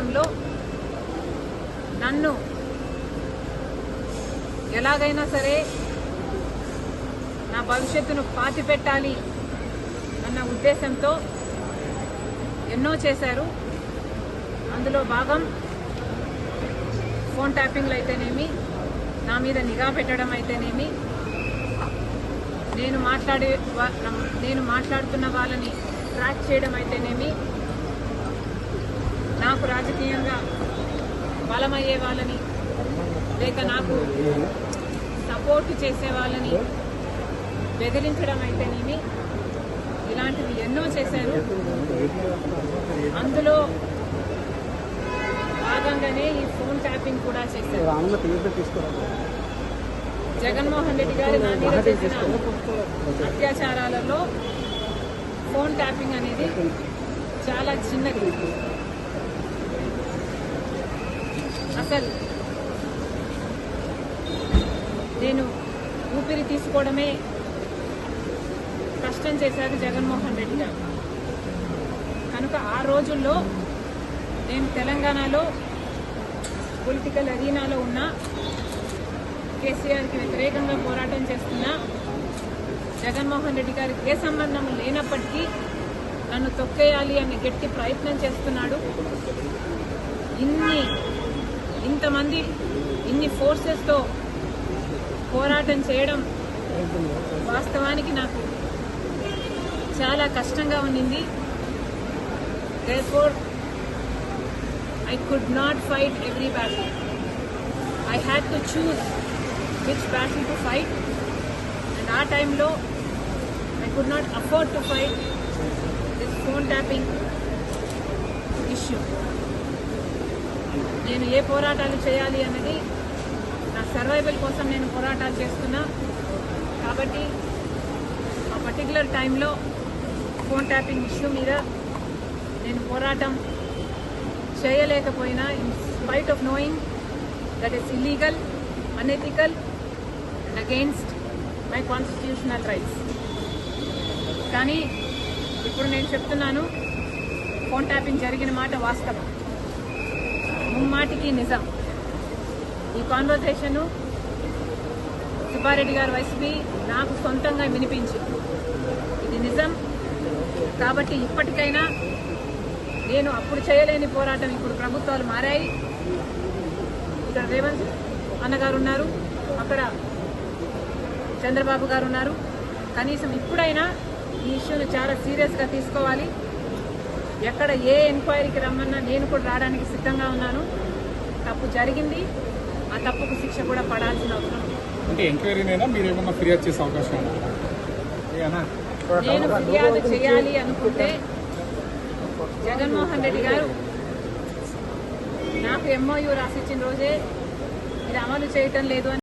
నేపథ్యంలో నన్ను ఎలాగైనా సరే నా భవిష్యత్తును పాతి పెట్టాలి అన్న ఉద్దేశంతో ఎన్నో చేశారు. అందులో భాగం ఫోన్ ట్యాపింగ్లు అయితేనేమి నా మీద నిఘా పెట్టడం అయితేనేమి నేను మాట్లాడే వా- నేను మాట్లాడుతున్న వాళ్ళని ట్రాక్ చేయడం అయితేనేమి నాకు రాజకీయంగా బలమయ్యే వాళ్ళని లేక నాకు సపోర్ట్ చేసే వాళ్ళని బెదిరించడం అయితేనేమి ఇలాంటివి ఎన్నో చేశారు. అందులో భాగంగానే ఈ ఫోన్ ట్యాపింగ్ కూడా చేశారు. జగన్మోహన్ రెడ్డి గారి నా మీద చేసిన అత్యాచారాలలో ఫోన్ ట్యాపింగ్ అనేది చాలా చిన్నది. అసలు నేను ఊపిరి తీసుకోవడమే కష్టం చేశారు జగన్మోహన్ రెడ్డి గారు కనుక ఆ రోజుల్లో నేను తెలంగాణలో పొలిటికల్ అరీనాలో ఉన్న కేసీఆర్కి వ్యతిరేకంగా పోరాటం చేస్తున్న జగన్మోహన్ రెడ్డి గారికి ఏ సంబంధం లేనప్పటికీ నన్ను తొక్కేయాలి అని గట్టి ప్రయత్నం చేస్తున్నాడు. ఇన్ని ఇంతమంది ఇన్ని ఫోర్సెస్తో పోరాటం చేయడం వాస్తవానికి నాకు చాలా కష్టంగా ఉండింది there I could not fight every battle I had to choose which battle to fight and ఆ టైంలో I could not afford to fight this phone tapping issue నేను ఏ పోరాటాలు చేయాలి అన్నది నా సర్వైవల్ కోసం నేను పోరాటాలు చేస్తున్నా. కాబట్టి ఆ పర్టికులర్ టైంలో ఫోన్ ట్యాపింగ్ ఇష్యూ మీద నేను పోరాటం చేయలేకపోయినా in spite of knowing that is illegal unethical and against my constitutional rights కానీ ఇప్పుడు నేను చెప్తున్నాను ఫోన్ ట్యాపింగ్ జరిగిన మాట వాస్తవం. ముమ్మాటికి నిజం. ఈ కాన్వర్సేషను సుబ్బారెడ్డి గారు వైసీపీ నాకు సొంతంగా వినిపించి ఇది నిజం. కాబట్టి ఇప్పటికైనా నేను అప్పుడు చేయలేని పోరాటం ఇప్పుడు ప్రభుత్వాలు మారాయి. ఇక్కడ రేవంత్ అన్నగారు ఉన్నారు అక్కడ చంద్రబాబు గారు ఉన్నారు. కనీసం ఇప్పుడైనా ఈ ఇష్యూని చాలా సీరియస్గా తీసుకోవాలి. ఎక్కడ ఏ ఎంక్వైరీకి రమ్మన్నా నేను కూడా రావడానికి సిద్ధంగా ఉన్నాను. తప్పు జరిగింది. ఆ తప్పుకు శిక్ష కూడా పడాల్సిన అవసరం. అంటే ఎంక్వైరీనైనా మీరు ఏమన్నా ఫిర్యాదు చేసే అవకాశం నేను ఫిర్యాదు చేయాలి అనుకుంటే జగన్మోహన్ రెడ్డి గారు నాకు ఎంఓయూ రాసిచ్చిన రోజే ఇది అమలు చేయటం లేదు అని